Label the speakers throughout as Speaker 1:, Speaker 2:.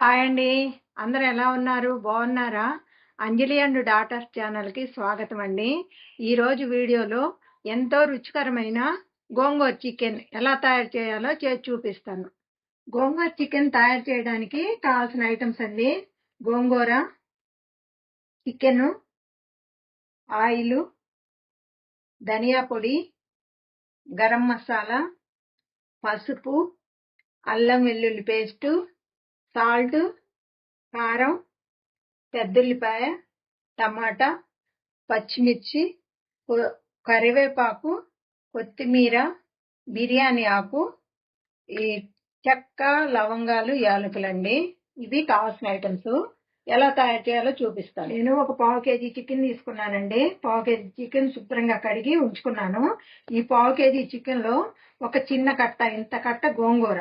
Speaker 1: Hi అండి. అందరు ఎలా ఉన్నారు? బాగున్నారా? అంజలి అండ్ డాటర్స్ ఛానల్‌కి స్వాగతం అండి. ఈరోజు వీడియోలో ఎంతో రుచికరమైన గోంగూర చికెన్ ఎలా తయారు చేయాలో చేసి చూపిస్తాను. గోంగూర చికెన్ తయారు చేయడానికి కావాల్సిన ఐటమ్స్ అండి. గోంగూర, చికెను, ఆయిలు, ధనియా పొడి, గరం మసాలా, పసుపు, అల్లం వెల్లుల్లి పేస్టు, సాల్ట్, కారం, పెద్దుల్లిపాయ, టమాటా, పచ్చిమిర్చి, కరివేపాకు, కొత్తిమీర, బిర్యానీ ఆకు, ఈ చెక్క, లవంగాలు, యాలకులండి. ఇవి కావాల్సిన ఐటమ్స్. ఎలా తయారు చేయాలో చూపిస్తాను. నేను ఒక పావు కేజీ చికెన్ తీసుకున్నానండి. పావు కేజీ చికెన్ శుభ్రంగా కడిగి ఉంచుకున్నాను. ఈ పావు కేజీ చికెన్లో ఒక చిన్న కట్ట ఇంత కట్ట గోంగూర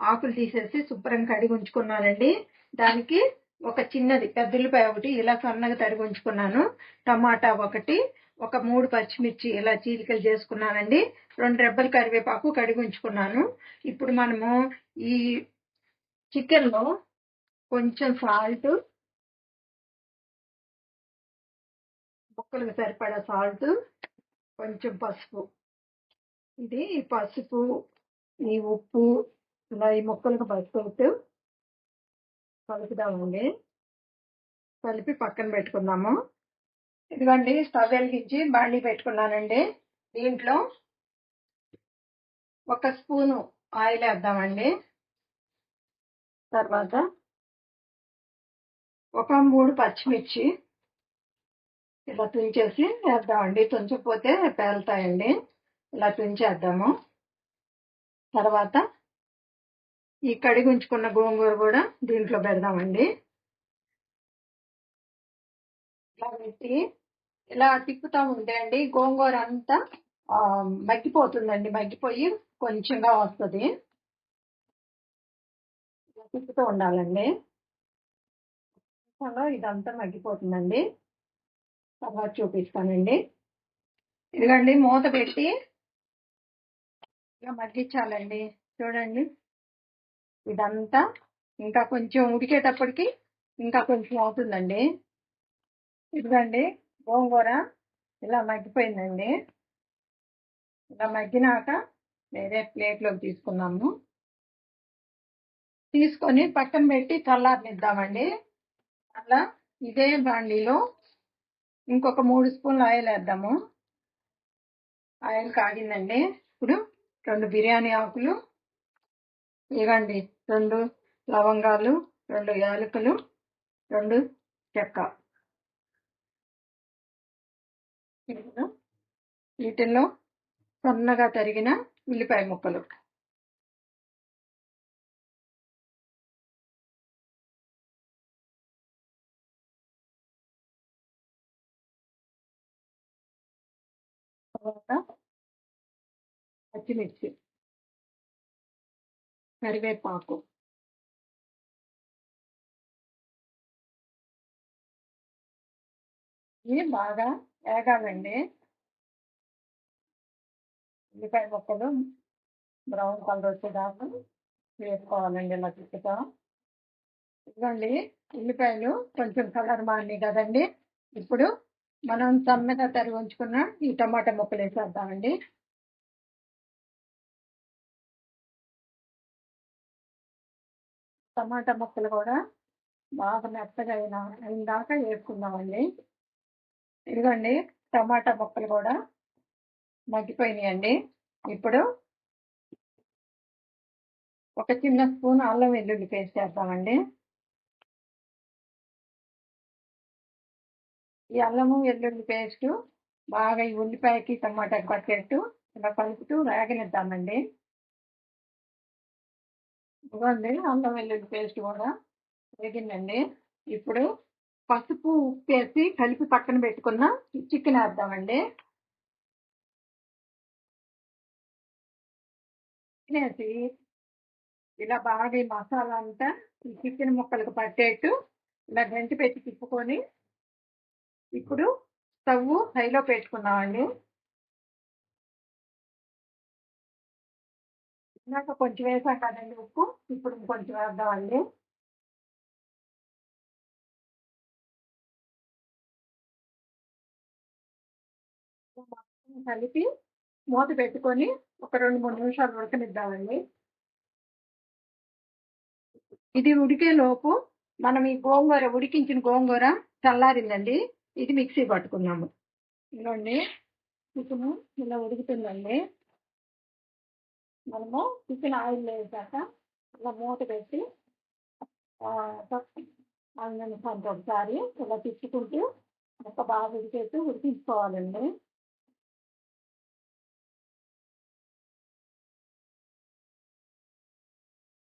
Speaker 1: ఆకులు తీసేసి శుభ్రంగా కడిగి ఉంచుకున్నానండి. దానికి ఒక చిన్నది పెద్దలిపాయ ఒకటి ఇలా సన్నగా తరిగి ఉంచుకున్నాను. టమాటా ఒకటి, ఒక మూడు పచ్చిమిర్చి ఇలా చీలికలు చేసుకున్నానండి. రెండు రెబ్బలు కరివేపాకు కడిగి ఉంచుకున్నాను. ఇప్పుడు మనము ఈ చికెన్లో కొంచెం సాల్ట్ ముక్కలకు సరిపడా సాల్ట్ కొంచెం పసుపు ఇది పసుపు ఈ ఉప్పు ఇలా ఈ ముక్కలకు పసుపు కలుపుదామండి. కలిపి పక్కన పెట్టుకుందాము. ఇదిగోండి స్టవ్ వెలిగించి బాండీ పెట్టుకున్నానండి. దీంట్లో ఒక స్పూను ఆయిల్ వేద్దామండి. తర్వాత ఒక మూడు పచ్చిమిర్చి ఇలా తుంచేసి వేద్దామండి. తుంచకపోతే పేలుతాయండి. ఇలా తుంచేద్దాము. తర్వాత ఈ కడిగి ఉంచుకున్న గోంగూర కూడా దీంట్లో పెడదామండి. ఇలా పెట్టి ఇలా తిప్పుతూ ఉంటే అండి గోంగూర అంతా మగ్గిపోతుందండి. మగ్గిపోయి కొంచెంగా వస్తుంది. ఇలా తిప్పుతూ ఉండాలండి. ఇదంతా మగ్గిపోతుందండి. తర్వాత చూపిస్తానండి. ఇదిగండి మూత పెట్టి ఇలా మగ్గించాలండి. చూడండి. ఇదంతా ఇంకా కొంచెం ఉడికేటప్పటికి ఇంకా కొంచెం అవుతుందండి. ఇదిగండి గోంగూర ఇలా మగ్గిపోయిందండి. ఇలా మగ్గినాక వేరే ప్లేట్లోకి తీసుకున్నాము తీసుకొని పక్కన పెట్టి చల్లారనిద్దామండి. అలా ఇదే బాండీలో ఇంకొక మూడు స్పూన్లు ఆయిల్ వేద్దాము. ఆయిల్ కాగిందండి. ఇప్పుడు రెండు బిర్యానీ ఆకులు ఇవ్వండి. రెండు లవంగాలు రెండు యాలకులు రెండు చెక్క. వీటిల్లో సన్నగా తరిగిన ఉల్లిపాయ ముక్కలు. తర్వాత పచ్చిమిర్చి. కరివేపాకు. ఇవి బాగా వేగాలండి ఉల్లిపాయ ముక్కలు బ్రౌన్ కలర్ వచ్చేదాకా వేసుకోవాలండి ఇలా తిప్పుతా ఇదిగోండి ఉల్లిపాయలు కొంచెం కలర్ మారినాయి కదండి. ఇప్పుడు మనం సన్నగా తరిగి ఉంచుకున్న ఈ టమాటా ముక్కలు వేసేద్దామండి. టమాటా ముక్కలు కూడా బాగా మెత్తగా అయిన అయిన దాకా వేసుకుందామండి. ఇదిగోండి టమాటా ముక్కలు కూడా మగ్గిపోయినాయండి. ఇప్పుడు ఒక చిన్న స్పూన్ అల్లం వెల్లుల్లి పేస్ట్ చేస్తామండి ఈ అల్లము వెల్లుల్లి పేస్టు బాగా ఈ ఉల్లిపాయకి టమాటాకి పట్టేట్టు ఇలా కలుపుతూ వేగనిద్దామండి ఇవ్వండి అల్లం వెల్లుల్లి పేస్ట్ కూడా వేగిందండి. ఇప్పుడు పసుపు ఉప్పు వేసి కలిపి పక్కన పెట్టుకున్న చికెన్ వేద్దామండి. చికెన్ వేసి ఇలా బాగా ఈ మసాలా అంతా ఈ చికెన్ ముక్కలకు పట్టేట్టు ఇలా గంటి పెట్టి తిప్పుకొని ఇప్పుడు స్టవ్ హైలో పెట్టుకున్నామండి. ఇందాక కొంచెం వేసాం కదండి ఉప్పు ఇప్పుడు ఇంకొంచెం వేద్దామండి. కలిపి మూత పెట్టుకొని ఒక రెండు మూడు నిమిషాలు ఉడకనిద్దామండి. ఇది ఉడికే లోపు మనం ఈ గోంగూర ఉడికించిన గోంగూర చల్లారిందండి. ఇది మిక్సీ పట్టుకున్నాము. ఇదిగోండి. చికెను ఇలా ఉడుకుతుందండి. మనము చికెన్ ఆయిల్ వేసాక ఇలా మూత పెట్టి అందులో ఒకసారి ఇలా తిప్పుకుంటూ ఒక బాగా ఉడికేసి ఉడికించుకోవాలండి.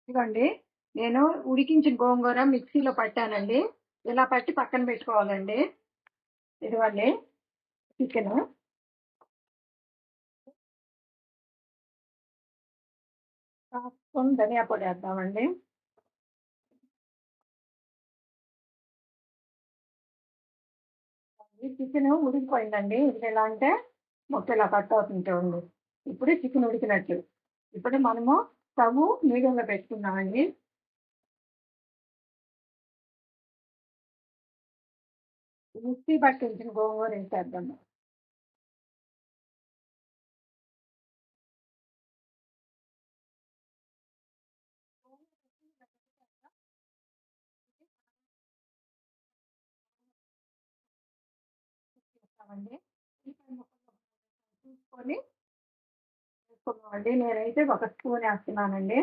Speaker 1: ఇదిగోండి నేను ఉడికించిన గోంగూర మిక్సీలో పట్టానండి. ఇలా పట్టి పక్కన పెట్టుకోవాలండి. ఇదిగోండి చికెన్. ధనియా పొడి వేద్దామండి ఈ చికెన్ ఉడికిపోయిందండి. ఇది ఎలా అంటే మొక్క ఇలా కట్ అవుతుంటే ఉంది. ఇప్పుడు చికెన్ ఉడికినట్లు ఇప్పుడు మనము స్టవ్ మీడియంలో పెట్టుకున్నామండి మిక్సీ పట్టించిన గోంగూర వేసేద్దాం చూసుకొని వేసుకున్నామండి నేనైతే ఒక స్పూన్ వేస్తున్నానండి.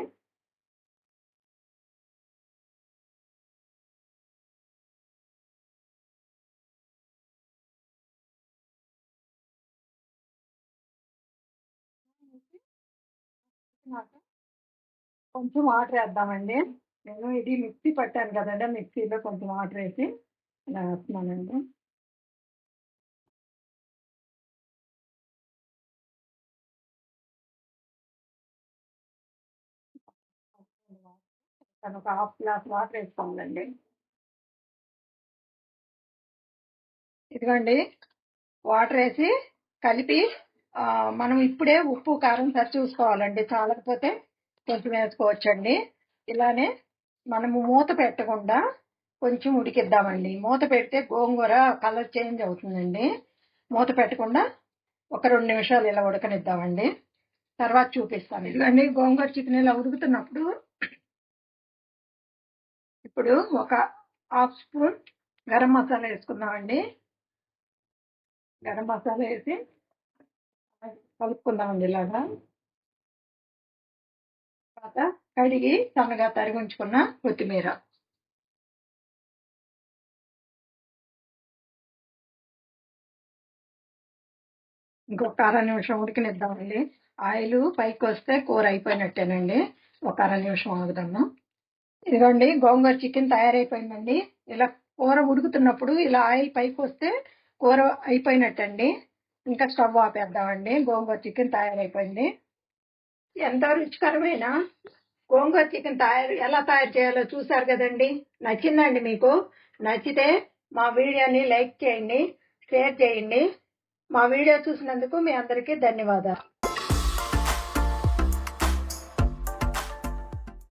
Speaker 1: కొంచెం వాటర్ వేద్దామండి. నేను ఇది మిక్సీ పట్టాను కదండి. మిక్సీలో కొంచెం వాటర్ వేసి ఇలా వేస్తున్నానండి. తను ఒక హాఫ్ గ్లాస్ వాటర్ వేసుకోవాలండి ఇదిగోండి వాటర్ వేసి కలిపి మనం ఇప్పుడే ఉప్పు కారం సరి చూసుకోవాలండి చాలకపోతే కొంచెం వేసుకోవచ్చండి. ఇలానే మనము మూత పెట్టకుండా కొంచెం ఉడికిద్దామండి. మూత పెడితే గోంగూర కలర్ చేంజ్ అవుతుందండి. మూత పెట్టకుండా ఒక రెండు నిమిషాలు ఇలా ఉడకనిద్దామండి. తర్వాత చూపిస్తాను. ఇదిగోండి గోంగూర చికెన్ ఇలా ఉడుకుతున్నప్పుడు ఇప్పుడు ఒక హాఫ్ స్పూన్ గరం మసాలా వేసుకుందామండి. గరం మసాలా వేసి కలుపుకుందామండి ఇలాగా. తర్వాత కడిగి సన్నగా తరిగించుకున్న కొత్తిమీర. ఇంకొక అర నిమిషం ఉడికినిద్దామండి. ఆయిల్ పైకి వస్తే కూర అయిపోయినట్టేనండి. ఒక అర నిమిషం ఆగుదాము ఇదిగోండి గోంగూర చికెన్ తయారైపోయిందండి. ఇలా కూర ఉడుకుతున్నప్పుడు ఇలా ఆయిల్ పైకి వస్తే కూర అయిపోయినట్టండి. ఇంకా స్టవ్ ఆపేద్దామండి. గోంగూర చికెన్ తయారైపోయింది. ఎంతో రుచికరమైన గోంగూర చికెన్ తయారు ఎలా తయారు చేయాలో చూసారు కదండి. నచ్చిందండి మీకు? నచ్చితే మా వీడియోని లైక్ చేయండి షేర్ చేయండి. మా వీడియో చూసినందుకు మీ అందరికీ ధన్యవాదాలు.